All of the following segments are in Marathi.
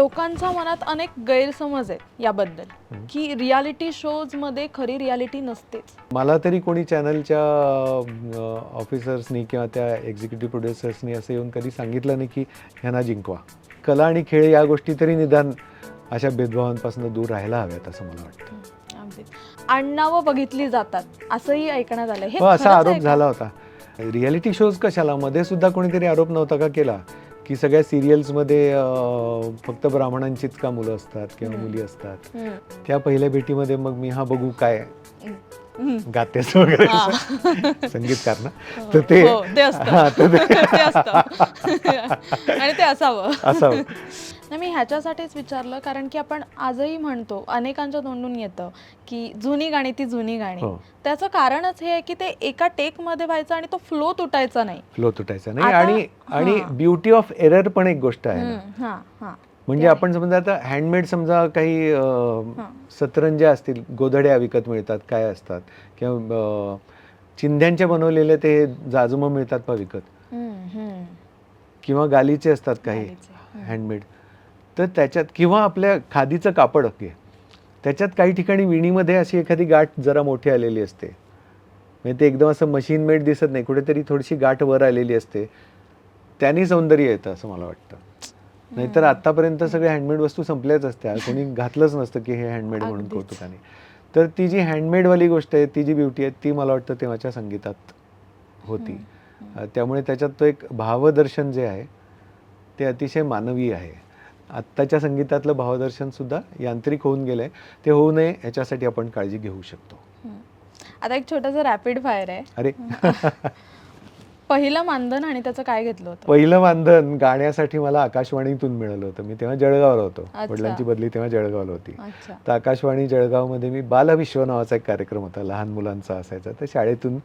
लोकांच्या मनात अनेक गैरसमज आहेत याबद्दल. की रियालिटी शोजमध्ये खरी रियालिटी नसतेच. मला तरी कोणी चॅनलच्या ऑफिसर्सनी किंवा त्या एक्झिक्युटिव्ह प्रोड्युसर्सनी असं येऊन कधी सांगितलं नाही की ह्यांना जिंकवा. कला आणि खेळ या गोष्टी तरी निदान अशा भेदभावांपासून दूर राहायला हव्यात असं मला वाटतं. आडनावं बघितली जातात असंही ऐकण्यात आलं. हे असा आरोप? झाला होता. रियालिटी शोज कशाला? मध्ये सुद्धा कोणीतरी आरोप नव्हता का केला? की सगळ्या सिरियल्समध्ये फक्त ब्राह्मणांचीच का मुलं असतात किंवा. मुली असतात. त्या पहिल्या भेटीमध्ये मग मी हा बघू काय. गातेस वगैरे हा. संगीतकार ना तर ते हो. हा, तर ते ते असतं आणि ते असावं असावं नाही मी ह्याच्यासाठीच विचारलं कारण की आपण आजही म्हणतो अनेकांच्या तोंडून येतं की जुनी गाणी ती जुनी गाणी हो. त्याचं कारणच हे आहे की ते एका टेकमध्ये व्हायचं आणि तो फ्लो तुटायचा नाही फ्लो तुटायचा नाही आणि आणि. ब्युटी ऑफ एरर पण एक गोष्ट आहे म्हणजे आपण समजा आता हँडमेड समजा काही. सतरंज्या असतील गोधड्या विकत मिळतात काय असतात किंवा अं, चिंध्यांचे बनवलेले ते जाजमं मिळतात पा विकत. किंवा गालीचे असतात काही. हँडमेड तर त्याच्यात किंवा आपल्या खादीचं कापड घे त्याच्यात काही ठिकाणी विणीमध्ये अशी एखादी गाठ जरा मोठी आलेली असते. म्हणजे ते एकदम असं मशीन मेड दिसत नाही कुठेतरी थोडीशी गाठ वर आलेली असते. त्यांनी सौंदर्य येतं असं मला वाटतं. नाहीतर आतापर्यंत सगळे हँडमेड वस्तू संपल्याच असत्या. कोणी घातलंच नसतं की हे हँडमेड म्हणून. कौतुकाने. तर ती जी हँडमेडवाली गोष्ट आहे ती जी ब्युटी आहे ती मला वाटतं तेव्हाच्या संगीतात होती. त्यामुळे त्याच्यात तो एक भावदर्शन जे आहे ते अतिशय मानवी आहे. आत्ताच्या संगीतातलं भावदर्शन सुद्धा यांत्रिक होऊन गेलंय. ते होऊ नये याच्यासाठी आपण काळजी घेऊ शकतो. आता एक छोटंसं रॅपिड फायर आहे. अरे. पहिलं मानधन आणि त्याचं काय घेतलं होतं? पहिलं मानधन गाण्यासाठी मला आकाशवाणीतून मिळालं होतं. मी तेव्हा जळगावला होतो. वडिलांची बदली तेव्हा जळगावला होती. अच्छा. तर आकाशवाणी जळगावमध्ये मी बालविश्व नावाचा एक कार्यक्रम होता. लहान मुलांचा असायचा. तर शाळेतून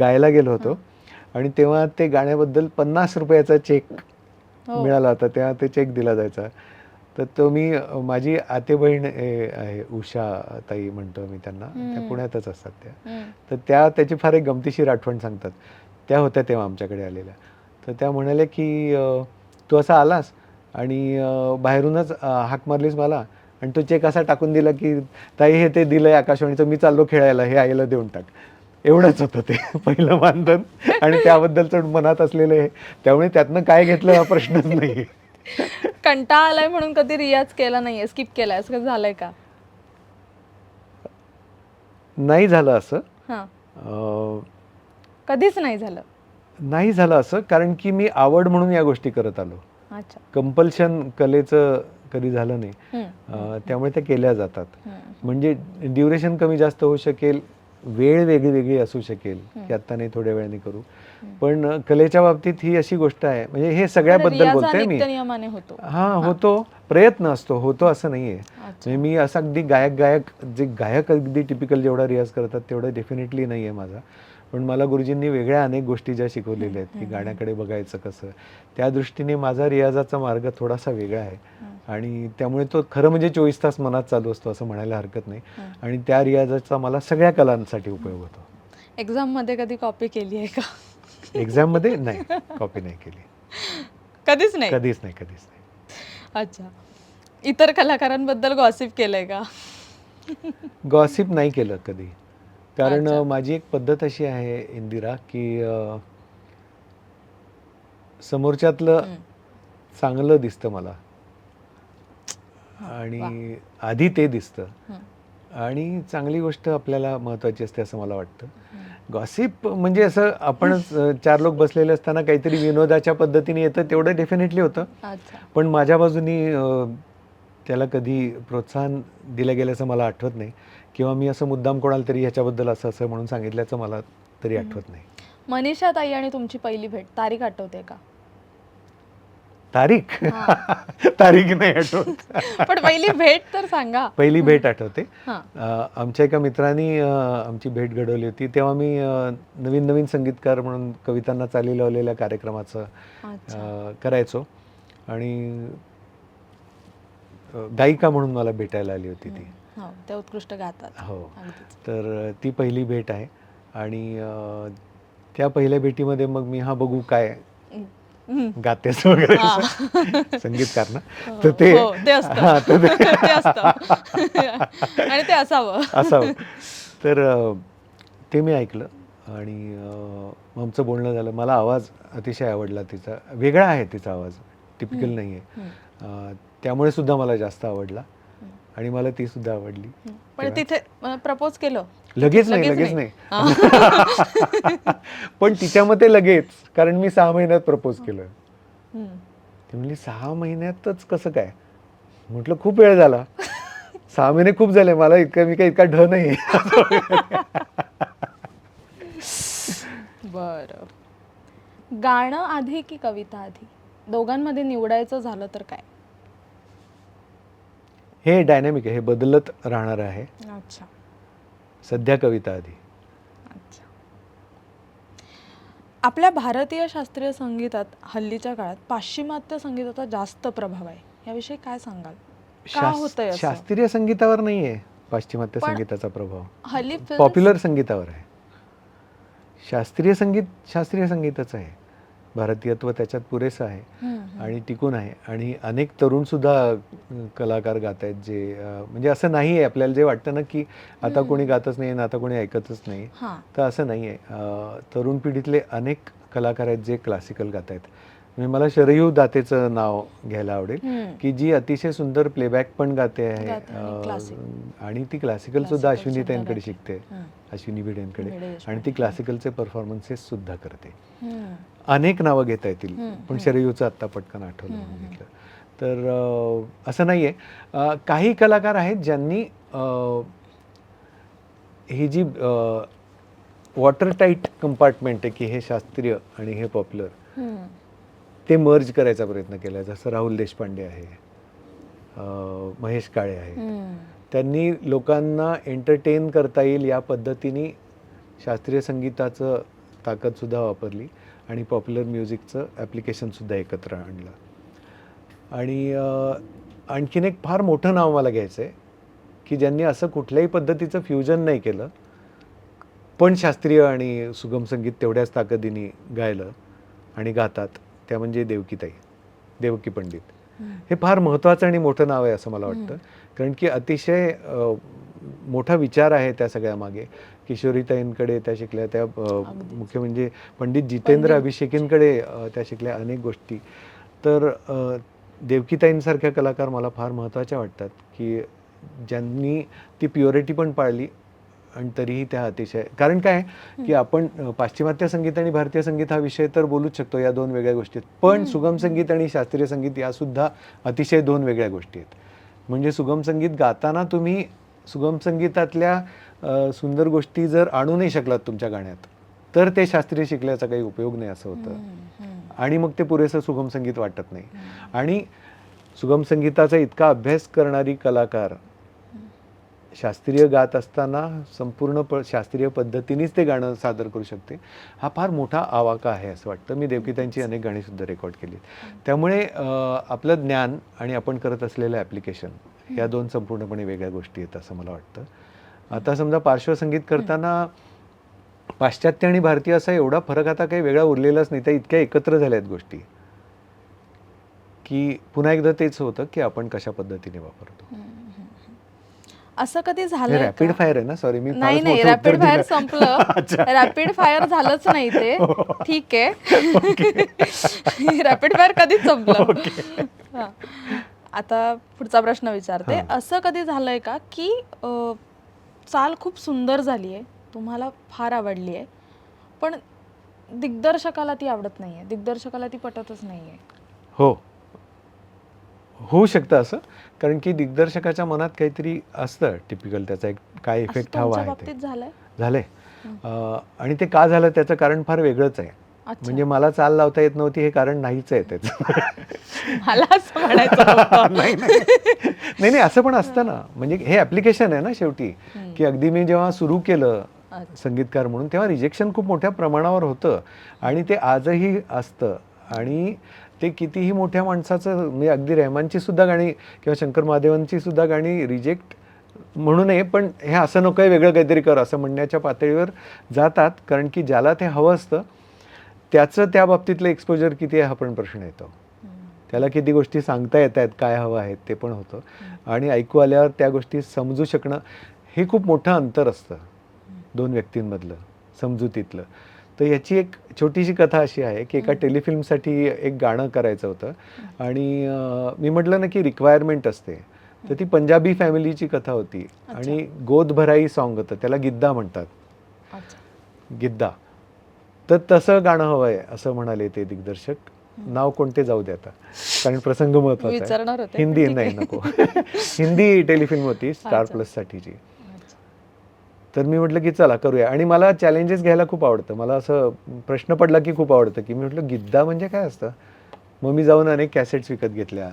गायला गेलो होतो. आणि तेव्हा ते गाण्याबद्दल पन्नास रुपयाचा चेक. मिळाला होता तेव्हा ते चेक दिला जायचा. तर तो मी माझी आते बहीण आहे उषा ताई म्हणतो मी त्यांना. त्या. पुण्यातच असतात त्या. तर त्या त्याची फार एक गमतीशीर आठवण सांगतात. त्या होत्या तेव्हा आमच्याकडे आलेल्या. तर त्या म्हणाल्या की तू असा आलास आणि बाहेरूनच हाक मारलीस मला आणि तो चेक असा टाकून दिला की ताई हे ते दिलंय आकाशवाणीचं मी चाललो खेळायला हे आईला देऊन टाक. एवढंच होतं ते पहिलं मानधन. आणि त्याबद्दलचं मनात असलेलं हे त्यामुळे त्यातनं काय घेतलं हा प्रश्नच नाही कंटाळा आलाय म्हणून कधी रियाज केला नाहीये स्किप केलाय असं झालंय का? नाही झालं असं. हा. अ, कधीच नाही झालं. नाही झालं असं कारण की मी आवड म्हणून या गोष्टी करत आलो. अच्छा. कंपल्शन कलेचं कधी झालं नाही. हम्म. अं, त्यामुळे त्या केल्या जातात. हम्म. म्हणजे ड्युरेशन कमी जास्त होऊ शकेल वेळ वेगळी वेगळी असू शकेल की आत्ता नाही थोड्या वेळाने करू. पण कलेच्या बाबतीत ही अशी गोष्ट आहे. म्हणजे हे सगळ्याबद्दल बोलतोय मी. हा होतो. प्रयत्न असतो. होतो असं नाहीये. म्हणजे मी असं अगदी गायक गायक जे गायक अगदी टिपिकल जेवढा रियाज करतात तेवढं डेफिनेटली नाही आहे माझा. पण मला गुरुजींनी वेगळ्या अनेक गोष्टी ज्या शिकवलेल्या आहेत की गाण्याकडे बघायचं कसं. त्या दृष्टीने माझा रियाजाचा मार्ग थोडासा वेगळा आहे. आणि त्यामुळे तो खरं म्हणजे चोवीस तास मनात चालू असतो असं म्हणायला हरकत नाही. आणि त्या रियाजाचा मला सगळ्या कलांसाठी उपयोग होतो. एक्झाममध्ये कधी कॉपी केली आहे का? एक्झाममध्ये? नाही. कॉपी नाही केली. कधीच नाही? कधीच नाही कधीच नाही. अच्छा. इतर कलाकारांबद्दल गॉसिप केलंय का? गॉसिप नाही केलं कधी. कारण माझी एक पद्धत अशी आहे इंदिरा की समोरच्यातलं. चांगलं दिसतं मला. आणि आधी ते दिसतं. आणि चांगली गोष्ट आपल्याला महत्वाची असते असं मला वाटतं. गॉसिप म्हणजे असं आपण चार लोक बसलेले असताना काहीतरी विनोदाच्या पद्धतीने येतं तेवढं डेफिनेटली होतं. पण माझ्या बाजूनी त्याला कधी प्रोत्साहन दिलं गेल्याचं मला आठवत नाही. किंवा मी असं मुद्दाम कोणाला तरी ह्याच्याबद्दल असं असं म्हणून सांगितल्याचं मला तरी आठवत नाही. मनीषा ताई आणि तुमची पहिली भेट तारीख आठवते का? तारीख. तारीख नाही आठवत. पण पहिली भेट तर सांगा. पहिली भेट आठवते. आमच्या एका मित्रांनी आमची भेट घडवली होती. तेव्हा मी नवीन नवीन संगीतकार म्हणून कवितांना चाली लावलेल्या कार्यक्रमाचं करायचो. आणि गायिका म्हणून मला भेटायला आली होती ती. हो ते उत्कृष्ट गातात. हो. तर ती पहिली भेट आहे. आणि त्या पहिल्या भेटीमध्ये मग मी हा बघू काय गातेस वगैरे हा. संगीतकार ना. तर ते हो, ते असतं. हा, तर ते ते असतं. आणि ते असावं. असावं. तर अ, ते मी ऐकलं आणि अ, मग आमचं बोलणं झालं. मला आवाज अतिशय आवडला तिचा. वेगळा आहे तिचा आवाज. टिपिकल नाही आहे त्यामुळे सुद्धा मला जास्त आवडला. आणि मला ती सुद्धा आवडली. पण तिथे प्रपोज केलं. लगेच नाही लगेच नाही. पण तिच्या मते लगेच कारण मी सहा महिन्यात प्रपोज केलं. ती म्हणली सहा महिन्यातच कसं काय? म्हटलं खूप वेळ झाला. सहा महिने खूप झाले मला इतकं मी काही इतका ढ नाही. बरं. गाणं आधी की कविता आधी? दोघांमध्ये निवडायचं झालं तर काय? हे डायनॅमिक आहे हे बदलत राहणार आहे. अच्छा. सध्या कविता आधी. अच्छा. आपल्या भारतीय शास्त्रीय संगीतात हल्लीच्या काळात पाश्चिमात्य संगीताचा जास्त प्रभाव आहे. याविषयी काय सांगाल? का शास- होतंय असं? शास्त्रीय संगीतावर नाहीये पाश्चिमात्य पण संगीताचा प्रभाव. हल्ली films- पॉप्युलर संगीतावर आहे. शास्त्रीय संगीत शास्त्रीय संगीतच आहे. भारतीयत्व त्याच्यात पुरेसं आहे. आणि टिकून आहे आणि अनेक तरुण सुद्धा अं, कलाकार गात आहेत जे म्हणजे असं नाही आहे आपल्याला जे वाटतं ना की आता कोणी गातच नाही आता कोणी ऐकतच नाही तर असं नाही आहे तरुण पिढीतले अनेक कलाकार आहेत जे क्लासिकल गात आहेत म्हणजे मला शरयू दातेचं नाव घ्यायला आवडेल. की जी अतिशय सुंदर प्लेबॅक पण गाते आहे आणि ती क्लासिकल सुद्धा अश्विनी गाते. शिकते. अश्विनी भिडेंकडे भिडे आणि. ती क्लासिकलचे परफॉर्मन्सेस सुद्धा करते. अनेक नावं घेता येतील पण. शरयूचं आत्ता पटकन आठवलं. घेतलं तर असं नाही आहे काही कलाकार आहेत ज्यांनी ही जी वॉटर टाईट कंपार्टमेंट आहे की हे शास्त्रीय आणि हे पॉप्युलर. ते मर्ज करायचा प्रयत्न केला जसं राहुल देशपांडे आहे महेश काळे आहे. त्यांनी लोकांना एंटरटेन करता येईल या पद्धतीने शास्त्रीय संगीताचं ताकदसुद्धा वापरली आणि पॉप्युलर म्युझिकचं ॲप्लिकेशनसुद्धा एकत्र आणलं आणि आणखीन एक फार मोठं नाव मला घ्यायचं आहे की ज्यांनी असं कुठल्याही पद्धतीचं फ्युजन नाही केलं पण शास्त्रीय आणि सुगम संगीत तेवढ्याच ताकदीने गायलं आणि गातात त्या म्हणजे देवकीताई देवकी पंडित. हे फार महत्त्वाचं आणि मोठं नाव आहे असं मला वाटतं. कारण की अतिशय मोठा विचार आहे त्या सगळ्यामागे किशोरीताईंकडे त्या शिकल्या त्या. मुख्य म्हणजे पंडित जितेंद्र. अभिषेकींकडे त्या शिकल्या अनेक गोष्टी. तर देवकीताईंसारख्या कलाकार मला फार महत्त्वाच्या वाटतात की ज्यांनी ती प्युरिटी पण पाळली आणि तरीही त्या अतिशय कारण काय? की आपण पाश्चिमात्य संगीत आणि भारतीय संगीत हा विषय तर बोलूच शकतो या दोन वेगळ्या गोष्टी आहेत. पण सुगम संगीत आणि शास्त्रीय संगीत या सुद्धा अतिशय दोन वेगळ्या गोष्टी आहेत. म्हणजे सुगम संगीत गाताना तुम्ही सुगम संगीतातल्या सुंदर गोष्टी जर आणू नाही शकलात तुमच्या गाण्यात तर ते शास्त्रीय शिकल्याचा काही उपयोग नाही असं होतं. आणि मग ते पुरेसं सुगम संगीत वाटत नाही. आणि सुगम संगीताचा इतका अभ्यास करणारी कलाकार शास्त्रीय गात असताना संपूर्ण प शास्त्रीय पद्धतीनेच ते गाणं सादर करू शकते. हा फार मोठा आवाका आहे असं वाटतं. मी देवकीतांची अनेक गाणीसुद्धा रेकॉर्ड केली त्यामुळे आपलं ज्ञान आणि आपण करत असलेलं ॲप्लिकेशन या दोन संपूर्णपणे वेगळ्या गोष्टी आहेत असं मला वाटतं. आता समजा पार्श्वसंगीत करताना पाश्चात्य आणि भारतीय असा एवढा फरक आता काही वेगळा उरलेलाच नाही. त्या इतक्या एकत्र झाल्या आहेत गोष्टी. की पुन्हा एकदा तेच होतं की आपण कशा पद्धतीने वापरतो. असं कधी झालंय रॅपिड? फायर आहे ना? सॉरी मी नाही नाही रॅपिड फायर. संपलं. रॅपिड फायर झालंच नाही ते. ठीक आहे. रॅपिड फायर कधीच संपलं. हा. आता पुढचा प्रश्न विचारते. हा. असं कधी झालंय का की चाल खूप सुंदर झाली आहे. तुम्हाला फार आवडली आहे. पण दिग्दर्शकाला ती आवडत नाहीये. दिग्दर्शकाला ती पटतच नाहीये. हो. होऊ शकतं असं. कारण की दिग्दर्शकाच्या मनात काहीतरी असतं टिपिकल त्याचा एक काय इफेक्ट हवा आहे झालंय? झालंय. आणि ते का झालं त्याचं कारण फार वेगळंच आहे. म्हणजे मला चाल लावता येत नव्हती हे कारण नाहीच आहे त्याचं. मला असं म्हणायचं. नाही नाही. असं पण असतं ना. म्हणजे हे ऍप्लिकेशन आहे ना शेवटी. की अगदी मी जेव्हा सुरू केलं. संगीतकार म्हणून तेव्हा रिजेक्शन खूप मोठ्या प्रमाणावर होतं. आणि ते आजही असतं. आणि ते कितीही मोठ्या माणसाचं म्हणजे अगदी रहमानची सुद्धा गाणी किंवा शंकर महादेवांची सुद्धा गाणी रिजेक्ट म्हणू नये पण हे असं नको आहे वेगळं काहीतरी कर असं म्हणण्याच्या पातळीवर जातात. कारण की ज्याला ते हवं असतं त्याचं त्या बाबतीतलं एक्सपोजर किती आहे हा पण प्रश्न येतो. त्याला किती गोष्टी सांगता येत आहेत काय हवं आहे ते पण होतं. आणि ऐकू आल्यावर त्या गोष्टी समजू शकणं हे खूप मोठं अंतर असतं. दोन व्यक्तींमधलं समजुतीतलं. तर याची एक छोटीशी कथा अशी आहे की एका. टेलिफिल्मसाठी एक गाणं करायचं होतं. आणि मी म्हटलं ना की रिक्वायरमेंट असते. तर ती पंजाबी फॅमिलीची कथा होती. आणि गोद भराई सॉन्ग होतं. त्याला गिद्दा म्हणतात. गिद्दा. तर तसं गाणं हवं आहे असं म्हणाले ते दिग्दर्शक. नाव कोणते जाऊ दे आता. कारण प्रसंग महत्त्वाचा हिंदी नाही. नको. हिंदी टेलिफिल्म होती स्टार. प्लस साठीची. तर मी म्हटलं की चला करूया. आणि मला चॅलेंजेस घ्यायला खूप आवडतं. मला असं प्रश्न पडला की खूप आवडतं. की मी म्हटलं गिद्दा म्हणजे काय असतं? मग मी जाऊन अनेक कॅसेट्स विकत घेतल्या.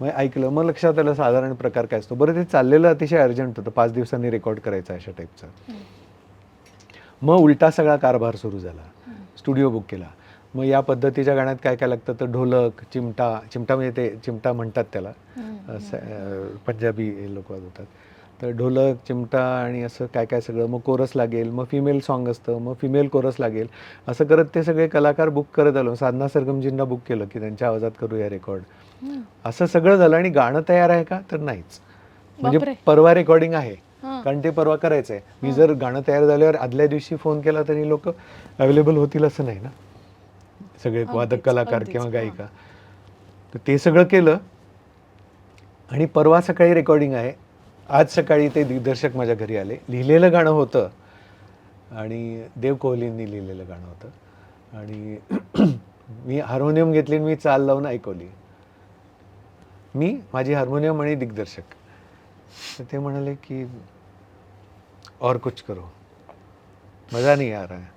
मग ऐकलं. मग लक्षात आलं साधारण प्रकार काय असतो? बरं ते चाललेलं अतिशय अर्जंट होतं. पाच दिवसांनी रेकॉर्ड करायचं अशा टाईपचं. मग उलटा सगळा कारभार सुरू झाला. स्टुडिओ बुक केला. मग या पद्धतीच्या गाण्यात काय काय लागतं? तर ढोलक चिमटा चिमटा म्हणजे ते चिमटा म्हणतात त्याला. पंजाबी हे लोक वाजवतात तर ढोलक चिमटा आणि असं काय काय सगळं. मग कोरस लागेल मग फिमेल सॉन्ग असतं मग फिमेल कोरस लागेल. असं करत ते सगळे कलाकार बुक करत आलो. साधना सरगमजींना बुक केलं की त्यांच्या आवाजात करूया रेकॉर्ड. असं सगळं झालं आणि गाणं तयार आहे का? तर नाहीच. म्हणजे. परवा रेकॉर्डिंग आहे. कारण ते परवा करायचं आहे मी जर गाणं तयार झाल्यावर आदल्या दिवशी फोन केला तरी लोक अवेलेबल होतील असं नाही ना? सगळे वादक कलाकार किंवा. गायिका. तर ते सगळं केलं आणि परवा सकाळी रेकॉर्डिंग आहे. आज सकाळी ते दिग्दर्शक माझ्या घरी आले. लिहिलेलं गाणं होतं आणि देव कोहलींनी लिहिलेलं गाणं होतं. आणि मी हार्मोनियम घेतली आणि मी चाल लावून ऐकवली. मी माझी हार्मोनियम आणि दिग्दर्शक. ते म्हणाले की और कुछ करो। मजा नहीं आ रहा है।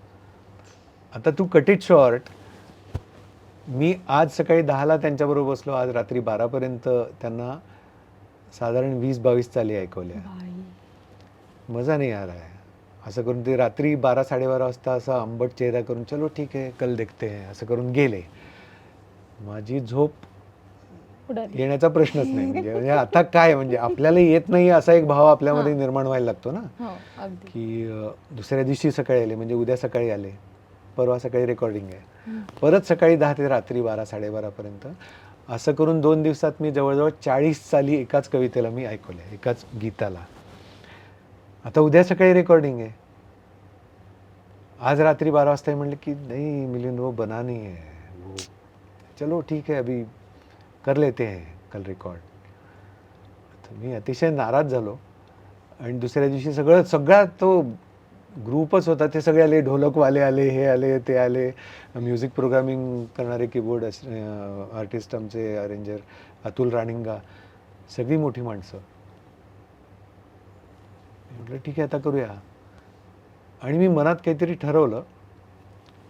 आता तू कट इट शॉर्ट मी आज सकाळी दहाला त्यांच्याबरोबर बसलो आज रात्री बारापर्यंत त्यांना साधारण वीस बावीस चाली ऐकवल्या. मजा नाही आ रहा है. असं करून ते रात्री बारा साडेबारा वाजता असा आंबट चेहरा करून चलो ठीक आहे कल देखते हैं. असं करून गेले. माझी झोप उडाली. येण्याचा प्रश्नच नाही. म्हणजे म्हणजे आता काय म्हणजे आपल्याला येत नाही असा एक भाव आपल्यामध्ये हां. निर्माण व्हायला लागतो ना. हो अगदी. की अं, दुसऱ्या दिवशी सकाळी आले म्हणजे उद्या सकाळी आले परवा सकाळी रेकॉर्डिंग आहे. हम्म. परत सकाळी दहा ते रात्री बारा साडेबारापर्यंत असं करून दोन दिवसात मी जवळजवळ चाळीस चाली एकाच कवितेला मी ऐकवल्या एकाच गीताला. आता उद्या सकाळी रेकॉर्डिंग आहे. आज रात्री बारा वाजता म्हणले की नाही मिलिंद वो बना नहीं है वो. चलो ठीक है अभी कर लेते हैं कल रेकॉर्ड तर मी अतिशय नाराज झालो. आणि दुसऱ्या दिवशी सगळं सगळा तो ग्रुपच होता ते सगळे आले ढोलकवाले आले हे आले ते आले. म्युझिक प्रोग्रामिंग करणारे कीबोर्ड आर्टिस्ट आमचे अरेंजर अतुल राणिंगा सगळी मोठी माणसं. म्हटलं ठीक आहे आता करूया. आणि मी मनात काहीतरी ठरवलं.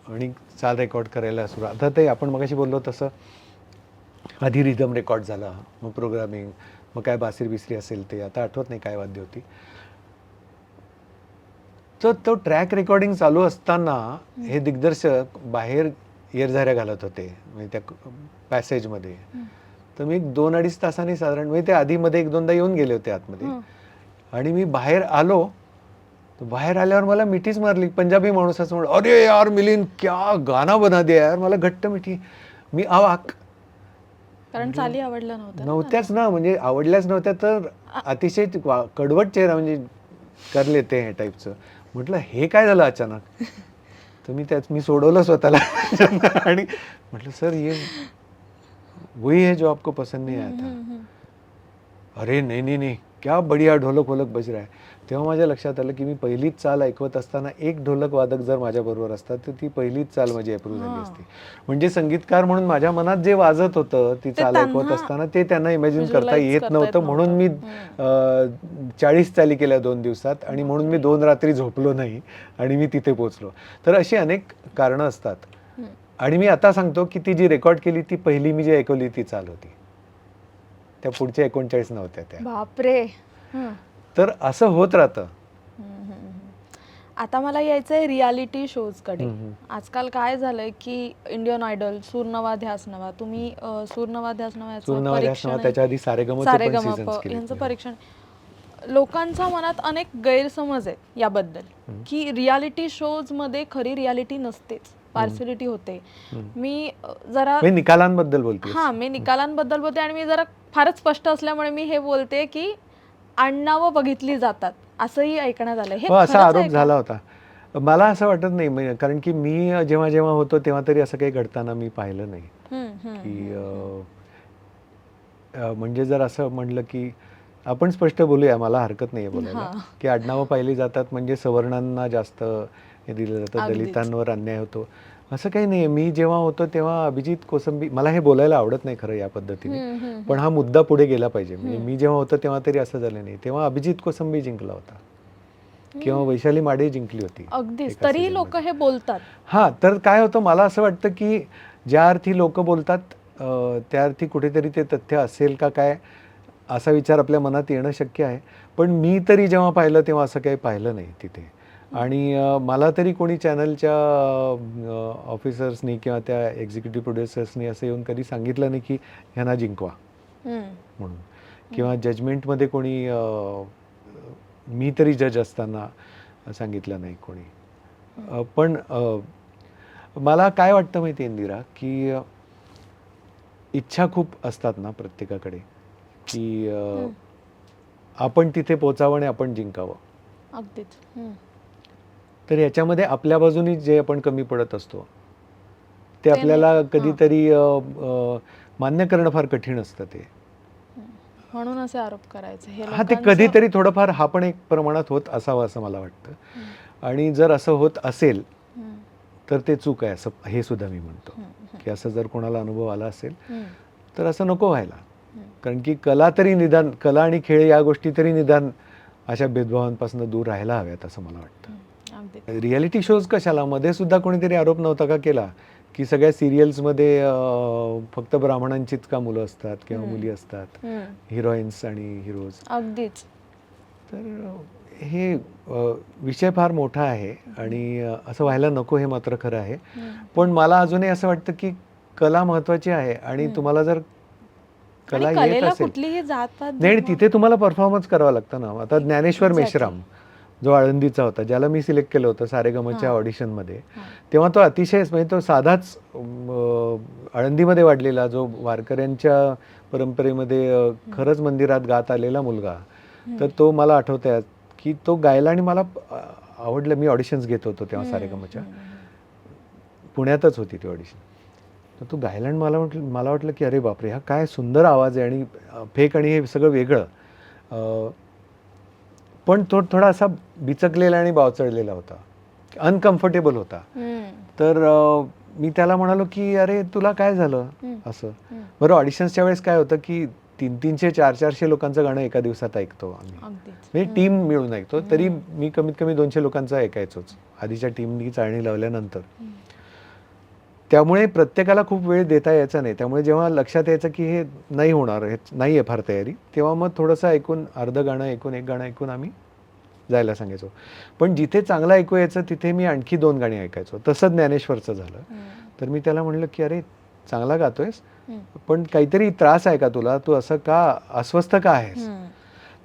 आणि चाल रेकॉर्ड करायला सुरू आता ते आपण मगाशी बोललो तसं आधी रिदम रेकॉर्ड झाला मग प्रोग्रामिंग मग काय बासरी बिसरी असेल ते आता आठवत नाही काय वाद्य होती तर तो ट्रॅक रेकॉर्डिंग चालू असताना हे दिग्दर्शक बाहेर येरझाऱ्या घालत होते म्हणजे त्या पॅसेजमध्ये. तर मी एक दोन अडीच तासांनी साधारण म्हणजे ते आधीमध्ये एक दोनदा येऊन गेले होते आतमध्ये. आणि मी बाहेर आलो तर बाहेर आल्यावर मला मिठीच मारली पंजाबी माणूस असं म्हणून अरे यार मिलिंद क्या गाना बना दिया यार मला घट्ट मिठी मी आवाक कारण चाली आवडलं नव्हतं ना. नव्हत्याच ना म्हणजे आवडल्याच नव्हत्या तर अतिशय कडवट चेहरा म्हणजे कर लेते हे टाईपचं म्हटलं हे काय झालं अचानक? तर मी त्याच मी सोडवलं स्वतःला. आणि म्हटलं सर ये वही है जो आपको पसंद नहीं आया था. हम्म, हम्म. अरे नाही नाही नाही. क्या बढ़िया ढोलक वोलक बज रहा है. तेव्हा माझ्या लक्षात आलं की मी पहिलीच चाल ऐकवत असताना एक ढोलक वादक जर माझ्याबरोबर असतात तर ती पहिलीच चाल माझी अप्रूव्ह झाली. असती. म्हणजे संगीतकार म्हणून माझ्या मनात जे वाजत होतं ती चाल ऐकवत असताना ते त्यांना इमॅजिन करता येत नव्हतं. म्हणून मी. चाळीस चाली केल्या दोन दिवसात आणि म्हणून मी दोन रात्री झोपलो नाही आणि मी तिथे पोहोचलो. तर अशी अनेक कारणं असतात. आणि मी आता सांगतो की ती जी रेकॉर्ड केली ती पहिली मी जी ऐकवली ती चाल होती. त्या पुढच्या एकोणचाळीस नव्हत्या त्या. बापरे. तर असं होत राहतं. आता मला यायचंय रियालिटी शोजकडे हम्म, हम्म. आजकाल काय झालंय की इंडियन आयडल सूरनवा ध्यास नवा तुम्ही अं, सूरनवा ध्यास नवा याचं सूरनवा ध्यास परीक्षण नवा, आहे. त्याच्या आधी सारेगमचे पण सारेगमप seasons यांचं मी. परीक्षण लोकांच्या मनात अनेक गैरसमज आहेत याबद्दल की रियालिटी शोजमध्ये खरी रियालिटी नसतेच पार्सलिटी होते. मी अ, जरा म्हणजे निकालांबद्दल बोलते हा मी निकालांबद्दल बोलते आणि मी जरा फारच स्पष्ट असल्यामुळे मी हे बोलते की आडनावं बघितली जातात. असंही ऐकण्यात आलं. हे हो असा खरंच आरोप आहे का? झाला होता. मला असं वाटत नाही म्हणजे कारण की मी जेव्हा जेव्हा होतो तेव्हा तरी असं काही घडताना मी पाहिलं नाही. हम्म, हम्म, की अं, अं, म्हणजे जर असं म्हणलं की आपण स्पष्ट बोलूया मला हरकत नाही बोलायला. हा. की आडनावं पाहिली जातात म्हणजे सवर्णांना जास्त हे दिलं जातं अगदीच. दलितांवर अन्याय होतो. असं काही नाही मी जेव्हा होतो तेव्हा अभिजित कोसंबी मला हे बोलायला आवडत नाही खरं या पद्धतीने. पण हा मुद्दा पुढे गेला पाहिजे. म्हणजे मी जेव्हा होतो तेव्हा तरी असं झालं नाही. तेव्हा अभिजित कोसंबी जिंकला होता. किंवा वैशाली माडे जिंकली होती अगदीच. season लोक हे बोलतात. हा तर काय होतं मला असं वाटतं की ज्या अर्थी लोक बोलतात त्या अर्थी कुठेतरी ते तथ्य असेल का काय असा विचार आपल्या मनात येणं शक्य आहे. पण मी तरी जेव्हा पाहिलं तेव्हा असं काही पाहिलं नाही तिथे. आणि मला तरी कोणी चॅनलच्या ऑफिसर्सनी किंवा त्या एक्झिक्युटिव्ह प्रोड्युसर्सनी असं येऊन कधी सांगितलं नाही की ह्यांना जिंकवा. म्हणून. किंवा जजमेंटमध्ये कोणी मी तरी जज असताना सांगितलं नाही कोणी. पण मला काय वाटतं माहिती इंदिरा की इच्छा खूप असतात ना प्रत्येकाकडे की आपण तिथे पोचावं आणि आपण जिंकावं. अगदीच. तर याच्यामध्ये आपल्या बाजूनी जे आपण कमी पडत असतो ते आपल्याला. कधीतरी मान्य करणं फार कठीण असतं ते. म्हणून असे आरोप करायचे. हे ते कधीतरी थोडंफार हा पण एक प्रमाणात होत असावं असं मला वाटतं. आणि जर असं होत असेल तर ते चूक आहे असं हे सुद्धा मी म्हणतो. की असं जर कोणाला अनुभव आला असेल तर असं नको व्हायला. कारण की कला तरी निदान कला आणि खेळ या गोष्टी तरी निदान अशा भेदभावांपासून दूर राहायला हव्यात असं मला वाटतं. अगदी रियालिटी शोज कशाला? मध्ये सुद्धा कोणीतरी आरोप नव्हता का केला? की सगळ्या सिरियल्समध्ये फक्त ब्राह्मणांचीच का मुलं असतात किंवा. मुली असतात? हिरोईन्स आणि हिरोज अगदीच. तर हे विषय फार मोठा आहे आणि असं व्हायला नको हे मात्र खरं आहे. पण मला अजूनही असं वाटतं की कला महत्वाची आहे आणि. तुम्हाला जर कला येत असेल नाही तिथे तुम्हाला परफॉर्मन्स करावा लागतं ना. आता ज्ञानेश्वर. मेश्राम जो आळंदीचा होता ज्याला मी सिलेक्ट केलं होतं सारेगमच्या. ऑडिशनमध्ये. तेव्हा तो अतिशय म्हणजे तो साधाच आळंदीमध्ये वाढलेला जो वारकऱ्यांच्या परंपरेमध्ये खरंच मंदिरात गात आलेला मुलगा तर तो मला आठवत आहे की तो गायला आणि मला आवडलं मी ऑडिशन्स घेत होतो तेव्हा सारेगमच्या. पुण्यातच होती ती ऑडिशन. तर तो गायला आणि मला म्हटलं मला वाटलं की अरे बापरे हा काय सुंदर आवाज आहे आणि फेक आणि हे सगळं वेगळं. पण तो थोडा असा बिचकलेला आणि बावचळलेला होता. अनकम्फर्टेबल होता. तर मी त्याला म्हणालो की अरे तुला काय झालं? असं. बरं ऑडिशन्सच्या वेळेस काय होतं की तीन तीनशे चार चारशे लोकांचं गाणं एका दिवसात ऐकतो आम्ही. म्हणजे टीम मिळून ऐकतो. तरी मी कमीत कमी दोनशे लोकांचं ऐकायचोच. आधीच्या टीमनी चाळणी लावल्यानंतर. त्यामुळे प्रत्येकाला खूप वेळ देता यायचा नाही. त्यामुळे जेव्हा लक्षात यायचं की हे नाही होणार हे नाही आहे फार तयारी तेव्हा मग थोडंसं ऐकून अर्धं गाणं ऐकून एक गाणं ऐकून आम्ही जायला सांगायचो. पण जिथे चांगलं ऐकू यायचं तिथे मी आणखी दोन गाणी ऐकायचो. तसं ज्ञानेश्वरचं झालं. तर मी त्याला म्हणलं की अरे चांगला गातोयस पण काहीतरी त्रास आहे का तुला? तू असं का अस्वस्थ का आहेस.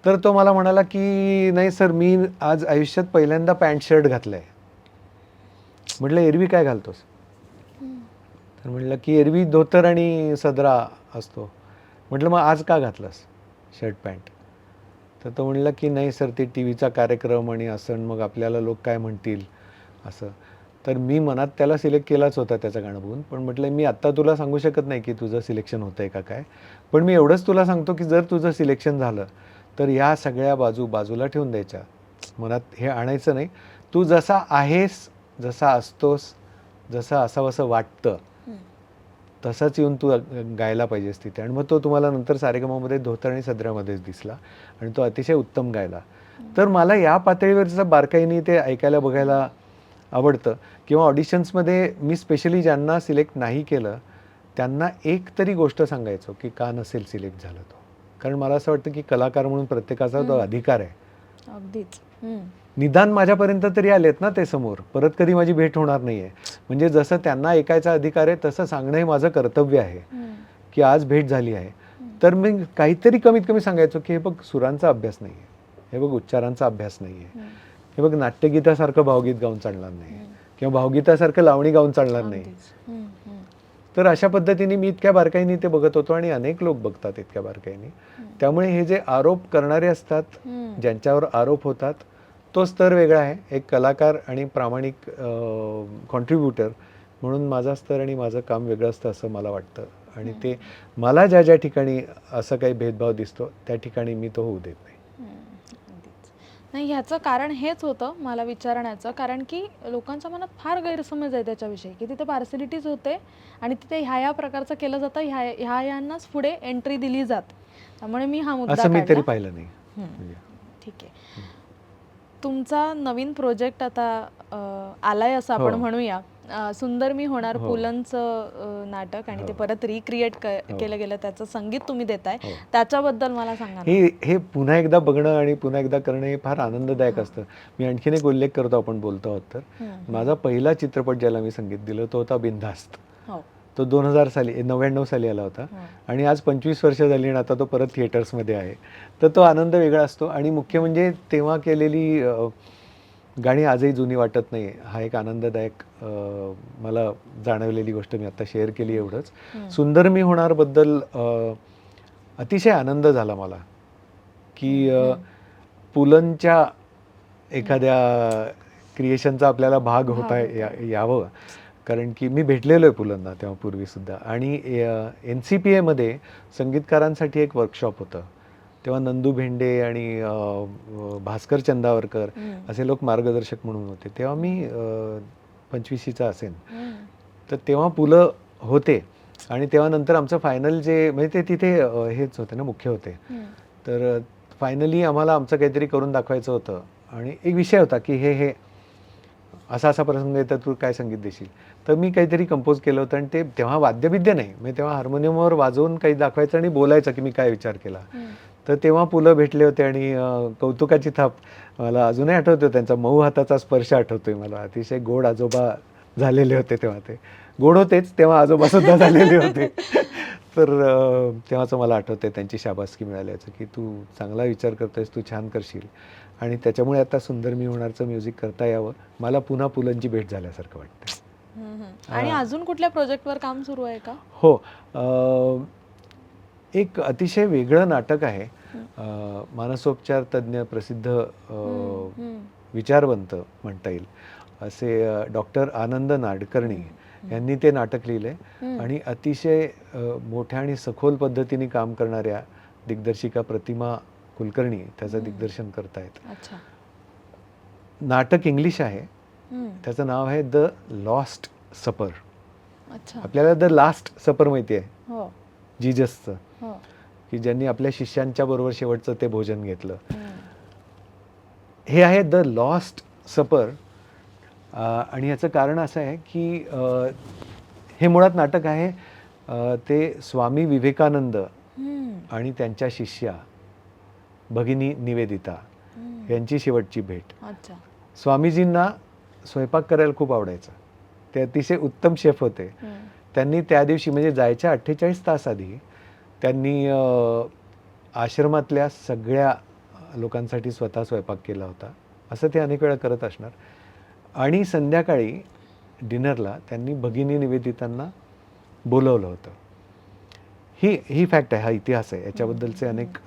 तर तो मला म्हणाला की नाही सर मी आज आयुष्यात पहिल्यांदा पॅन्ट शर्ट घातलंय. म्हटलं एरवी काय घालतोस? तर म्हटलं की एरवी धोतर आणि सदरा असतो. म्हटलं मग आज का घातलंस शर्ट पॅन्ट तर तो म्हणला की नाही सर ते टी व्हीचा कार्यक्रम आणि असं आणि मग आपल्याला लोक काय म्हणतील? असं. तर मी मनात त्याला सिलेक्ट केलाच होता त्याचं गाणं बघून. पण म्हटलं मी आत्ता तुला सांगू शकत नाही की तुझं सिलेक्शन होतं आहे का काय? पण मी एवढंच तुला सांगतो की जर तुझं सिलेक्शन झालं तर ह्या सगळ्या बाजू बाजूला ठेवून द्यायच्या. मनात हे आणायचं नाही. तू जसा आहेस जसा असतोस जसं असावंसं वाटतं तसाच येऊन तू गायला पाहिजेस तिथे. आणि मग तो तुम्हाला नंतर सारेगमामध्ये धोतर आणि सदऱ्यामध्येच दिसला. आणि तो अतिशय उत्तम गायला. तर मला या पातळीवरचं बारकाईने ते ऐकायला बघायला आवडतं. किंवा ऑडिशन्समध्ये मी स्पेशली ज्यांना सिलेक्ट नाही केलं त्यांना एक तरी गोष्ट सांगायचो की का नसेल सिलेक्ट झालं तो. कारण मला असं वाटतं की कलाकार म्हणून प्रत्येकाचा तो. अधिकार आहे. अगदीच. निदान माझ्यापर्यंत तरी आलेत ना ते समोर. परत कधी माझी भेट होणार नाही आहे म्हणजे जसं त्यांना ऐकायचा अधिकार आहे तसं सांगणं हे माझं कर्तव्य आहे की आज भेट झाली आहे. तर मी काहीतरी कमीत कमी सांगायचो की हे बघ सुरांचा अभ्यास नाही आहे हे बघ उच्चारांचा अभ्यास नाही आहे हे बघ नाट्यगीतासारखं भावगीत गाऊन चालणार नाही. किंवा भावगीतासारखं लावणी गाऊन चालणार नाही. तर अशा पद्धतीने मी इतक्या बारकाईने ते बघत होतो आणि अनेक लोक बघतात इतक्या बारकाईने. त्यामुळे हे जे आरोप करणारे असतात. ज्यांच्यावर आरोप होतात तो स्तर वेगळा आहे. एक कलाकार आणि प्रामाणिक कॉन्ट्रीब्युटर म्हणून माझा स्तर आणि माझं काम वेगळं असतं असं मला वाटतं. आणि ते मला ज्या ज्या ठिकाणी असं काही भेदभाव दिसतो त्या ठिकाणी मी तो होऊ देत नाही. नाही ह्याचं कारण हेच होतं मला विचारण्याचं. कारण की लोकांच्या मनात फार गैरसमज आहे त्याच्याविषयी की तिथे पार्सलिटीज होते आणि तिथे ह्या ह्या प्रकारचं केलं जातं ह्या ह्या यांनाच पुढे एंट्री दिली जाते. त्यामुळे मी हा मुद्दा असं मी तरी. पाहिलं नाही. म्हणजे ठीक आहे. तुमचा नवीन प्रोजेक्ट आता आलाय असं आपण हो. म्हणूया अं, सुंदर मी होणार हो. पुलंचं अं, नाटक आणि ते हो. परत रिक्रिएट. केलं गेलं त्याचं संगीत तुम्ही देताय हो. त्याच्याबद्दल मला सांगा ना. हे हे पुन्हा एकदा बघणं आणि पुन्हा एकदा करणं हे फार आनंददायक असतं मी आणखीन एक उल्लेख करतो आपण बोलतो आहोत तर. माझा पहिला चित्रपट ज्याला मी संगीत दिलं तो होता बिनधास्त हो तो दोन हजार साली नव्याण्णव साली आला होता. आणि आज पंचवीस वर्ष झाली आणि आता तो परत थिएटर्समध्ये आहे. तर तो आनंद वेगळा असतो. आणि मुख्य म्हणजे तेव्हा केलेली गाणी आजही जुनी वाटत नाही हा एक आनंददायक मला जाणवलेली गोष्ट मी आता शेअर केली एवढंच. सुंदर मी होणार बद्दल अ, अतिशय आनंद झाला मला. की पुलंच्या एखाद्या क्रिएशनचा आपल्याला भाग होता होता. या यावं. कारण की मी भेटलेलो आहे पुलंना तेव्हा पूर्वीसुद्धा आणि एन सी पी एमध्ये संगीतकारांसाठी एक वर्कशॉप होतं. तेव्हा नंदू भेंडे आणि भास्कर चंदावरकर. असे लोक मार्गदर्शक म्हणून होते. तेव्हा मी अ, पंचवीशीचा असेन. तर तेव्हा पुलं होते. आणि तेव्हा नंतर आमचं फायनल जे म्हणजे ते तिथे हेच होते ना मुख्य होते. तर फायनली आम्हाला आमचं काहीतरी करून दाखवायचं होतं. आणि एक विषय होता की हे हे असा असा प्रसंग तर तू काय संगीत देशील? तर मी काहीतरी कंपोज केलं होतं आणि ते तेव्हा वाद्यविद्य नाही. म्हणजे तेव्हा हार्मोनियमवर वाजवून काही दाखवायचं आणि बोलायचं की मी काय विचार केला. तर तेव्हा पुलं भेटले होते आणि कौतुकाची थाप मला अजूनही आठवतं त्यांचा मऊ हाताचा स्पर्श आठवतोय मला. अतिशय गोड आजोबा झालेले होते तेव्हा ते. गोड होतेच तेव्हा आजोबा सुद्धा झालेले होते. तर तेव्हाचं मला आठवतंय त्यांची शाबासकी मिळाल्याचं की तू चांगला विचार करतोयस तू छान करशील. आणि त्याच्यामुळे आता सुंदर मी होणारचं म्युझिक करता यावं मला पुन्हा पुलंची भेट झाल्यासारखं वाटतं. आणि. अजून कुठल्या प्रोजेक्टवर काम सुरू आहे का हो एक अतिशय वेगळं नाटक आहे मानसोपचार तज्ज्ञ प्रसिद्ध. विचारवंत म्हणता येईल असे डॉक्टर आनंद नाडकर्णी यांनी ते नाटक हम्म. आणि अतिशय मोठ्या आणि सखोल पद्धतीने काम करणाऱ्या दिग्दर्शिका प्रतिमा कुलकर्णी त्याचं. दिग्दर्शन करतायत. नाटक इंग्लिश आहे. त्याचं नाव आहे द लॉस्ट सपर. अच्छा. आपल्याला द लास्ट सपर माहिती आहे. हो. जीजसचं. हो. की ज्यांनी आपल्या शिष्यांच्या बरोबर शेवटचं ते भोजन घेतलं. हे आहे द लॉस्ट सपर. आणि याचं कारण असं आहे की हे मुळात नाटक आहे. ते स्वामी विवेकानंद. आणि त्यांच्या शिष्या. भगिनी निवेदिता. यांची शेवटची भेट. स्वामीजींना स्वयंपाक करायला खूप आवडायचं. ते अतिशय उत्तम शेफ होते. त्यांनी त्या दिवशी म्हणजे जायच्या अठ्ठेचाळीस तास आधी त्यांनी आश्रमातल्या सगळ्या लोकांसाठी स्वतः स्वयंपाक केला होता. असं ते अनेक वेळा करत असणार. आणि संध्याकाळी डिनरला त्यांनी भगिनी निवेदितांना बोलवलं होतं. ही ही फॅक्ट आहे हा इतिहास आहे. याच्याबद्दलचे अनेक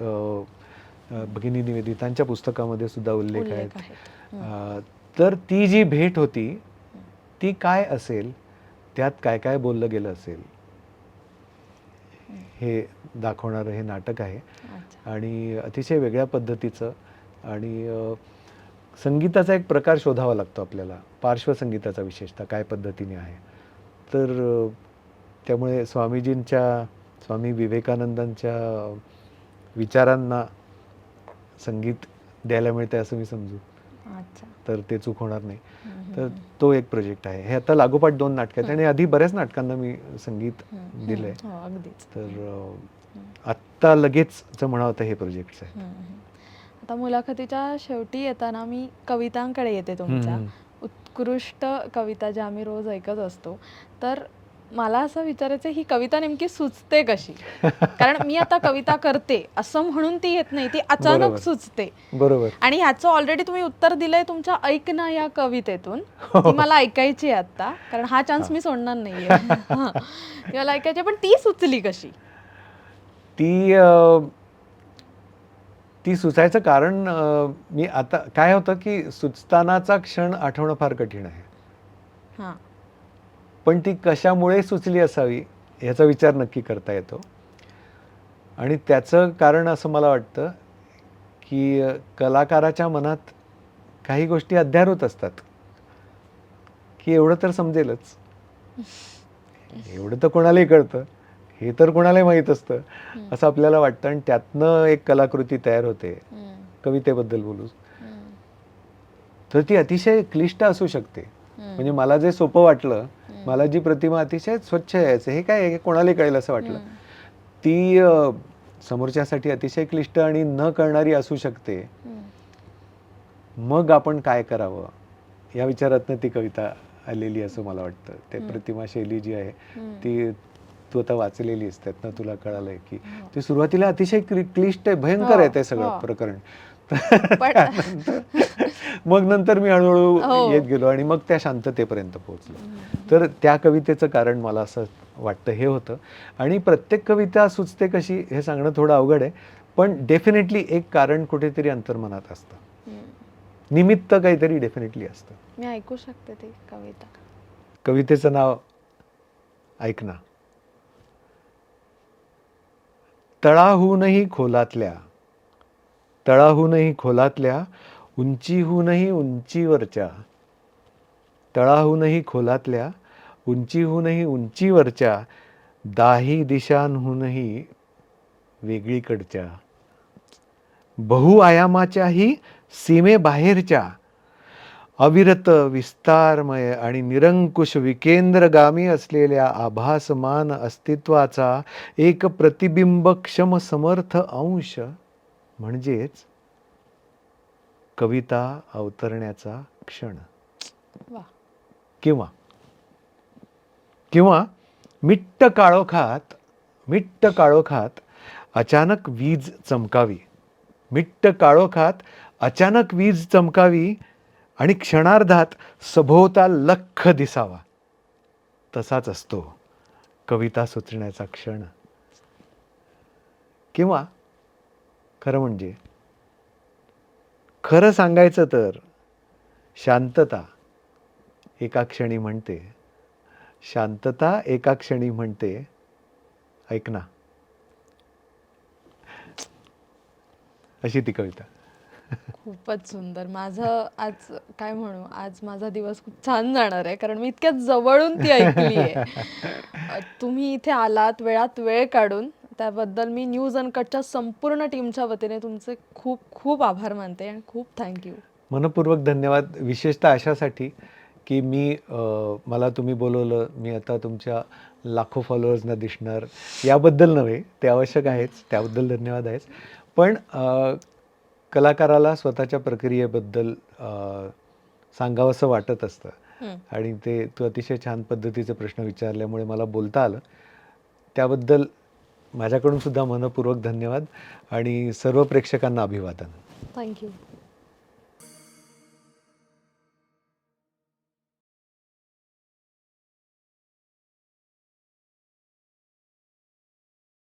भगिनी निवेदितांच्या पुस्तकामध्ये सुद्धा उल्लेख आहेत. तर ती जी भेट होती ती काय असेल? त्यात काय काय बोललं गेलं असेल? हे. दाखवणारं हे नाटक आहे. आणि अतिशय वेगळ्या पद्धतीचं आणि संगीताचा एक प्रकार शोधावा लागतो आपल्याला. पार्श्वसंगीताचा विशेषतः काय पद्धतीने आहे. तर त्यामुळे स्वामीजींच्या स्वामी विवेकानंदांच्या विचारांना संगीत द्यायला मिळते असं मी समजू. अच्छा. तर ते चूक होणार नाही. तर तो एक प्रोजेक्ट आहे. हे आता लागोपाठ दोन नाटकं आहेत आणि आधी बऱ्याच नाटकांना मी संगीत दिलंय. हो तर आत्ता लगेच म्हणावं तर हे प्रोजेक्ट्स आहे. हम्म, हम्म. आता मुलाखतीच्या शेवटी येताना मी कवितांकडे येते तुमच्या. उत्कृष्ट कविता ज्या आम्ही रोज ऐकत असतो. तर मला असं विचारायचं ही कविता नेमकी सुचते कशी? कारण मी आता कविता करते असं म्हणून ती येत नाही ती अचानक. सुचते. बरोबर. आणि ह्याचं ऑलरेडी तुम्ही उत्तर दिलंय तुमच्या ऐक ना या कवितेतून. हो. ती मला ऐकायची आहे आता कारण हा चान्स मी सोडणार नाहीये. हा. मला ऐकायची पण ती सुचली कशी? ती ती सुचायचं कारण मी आता काय होतं की सुचतानाचा क्षण आठवणं फार कठीण आहे. हा. पण ती कशामुळे सुचली असावी ह्याचा विचार नक्की करता येतो. आणि त्याचं कारण असं मला वाटतं की कलाकाराच्या मनात काही गोष्टी अध्यारोत असतात. की एवढं तर समजेलच. एवढं तर कोणालाही कळतं. हे तर कोणालाही माहीत असतं. असं आपल्याला वाटतं आणि त्यातनं एक कलाकृती तयार होते. कवितेबद्दल बोलू तर ती अतिशय क्लिष्ट असू शकते. म्हणजे मला जे सोपं वाटलं मला जी प्रतिमा अतिशय स्वच्छ यायचं हे काय? हे कोणाला कळेल असं वाटलं ती समोरच्यासाठी अतिशय क्लिष्ट आणि न कळणारी असू शकते. मग आपण काय करावं या विचारातनं ती कविता आलेली असं मला वाटतं ते प्रतिमा शैली जी आहे. ती तू आता वाचलेली त्यातनं तुला कळालंय की हो. ती सुरुवातीला अतिशय क्लि- क्लिष्ट आहे भयंकर आहे ते हो, सगळं हो. प्रकरण मग नंतर मी हळूहळू हो. येत गेलो आणि मग त्या शांततेपर्यंत पोहोचलो. तर त्या कवितेचं कारण मला असं वाटतं हे होतं. आणि प्रत्येक कविता सुचते कशी हे सांगणं थोडं अवघड आहे पण डेफिनेटली एक कारण कुठेतरी अंतर्मनात असतं. निमित्त काहीतरी डेफिनेटली असतं. मी ऐकू शकते ती कविता. कवितेचं नाव ऐक ना. तळाहूनही खोलातल्या तळाहूनही खोलातल्या उंचीहूनही उंचीवरच्या. तळाहूनही खोलातल्या उंचीहूनही उंचीवरच्या दाही दिशांहूनही वेगळीकडच्या. बहुआयामाच्याही सीमेबाहेरच्या. अविरत विस्तारमय आणि निरंकुश विकेंद्रगामी असलेल्या आभासमान अस्तित्वाचा एक प्रतिबिंबक्षम समर्थ अंश. म्हणजेच कविता अवतरण्याचा क्षण. किंवा किंवा मिट्ट काळोखात मिट्ट काळोखात अचानक वीज चमकावी. मिट्ट काळोखात अचानक वीज चमकावी आणि क्षणार्धात सभोवता लख दिसावा. तसाच असतो कविता सुचण्याचा क्षण. किंवा खरं म्हणजे? खरं सांगायचं तर शांतता एका क्षणी म्हणते. शांतता एका क्षणी म्हणते. ऐक ना. अशी ती कविता. खूपच सुंदर. माझं आज काय म्हणू? आज माझा दिवस खूप छान जाणार आहे कारण मी इतक्या जवळून ती ऐकली आहे तुम्ही इथे आलात वेळात वेळ काढून. त्याबद्दल मी न्यूज अनकटच्या संपूर्ण टीमच्या वतीने तुमचे खूप खूप आभार मानते आणि खूप थँक्यू मनपूर्वक धन्यवाद. विशेषतः अशासाठी की मी मला तुम्ही बोलवलं मी आता तुमच्या लाखो फॉलोअर्सना दिसणार. याबद्दल नव्हे ते आवश्यक आहेच त्याबद्दल धन्यवाद आहेच. पण कलाकाराला स्वतःच्या प्रक्रियेबद्दल सांगावंसं वाटत असतं. आणि ते तू अतिशय छान पद्धतीचे प्रश्न विचारल्यामुळे मला बोलता आलं. त्याबद्दल माझ्याकडून सुद्धा मनपूर्वक धन्यवाद आणि सर्व प्रेक्षकांना अभिवादन. थँक्यू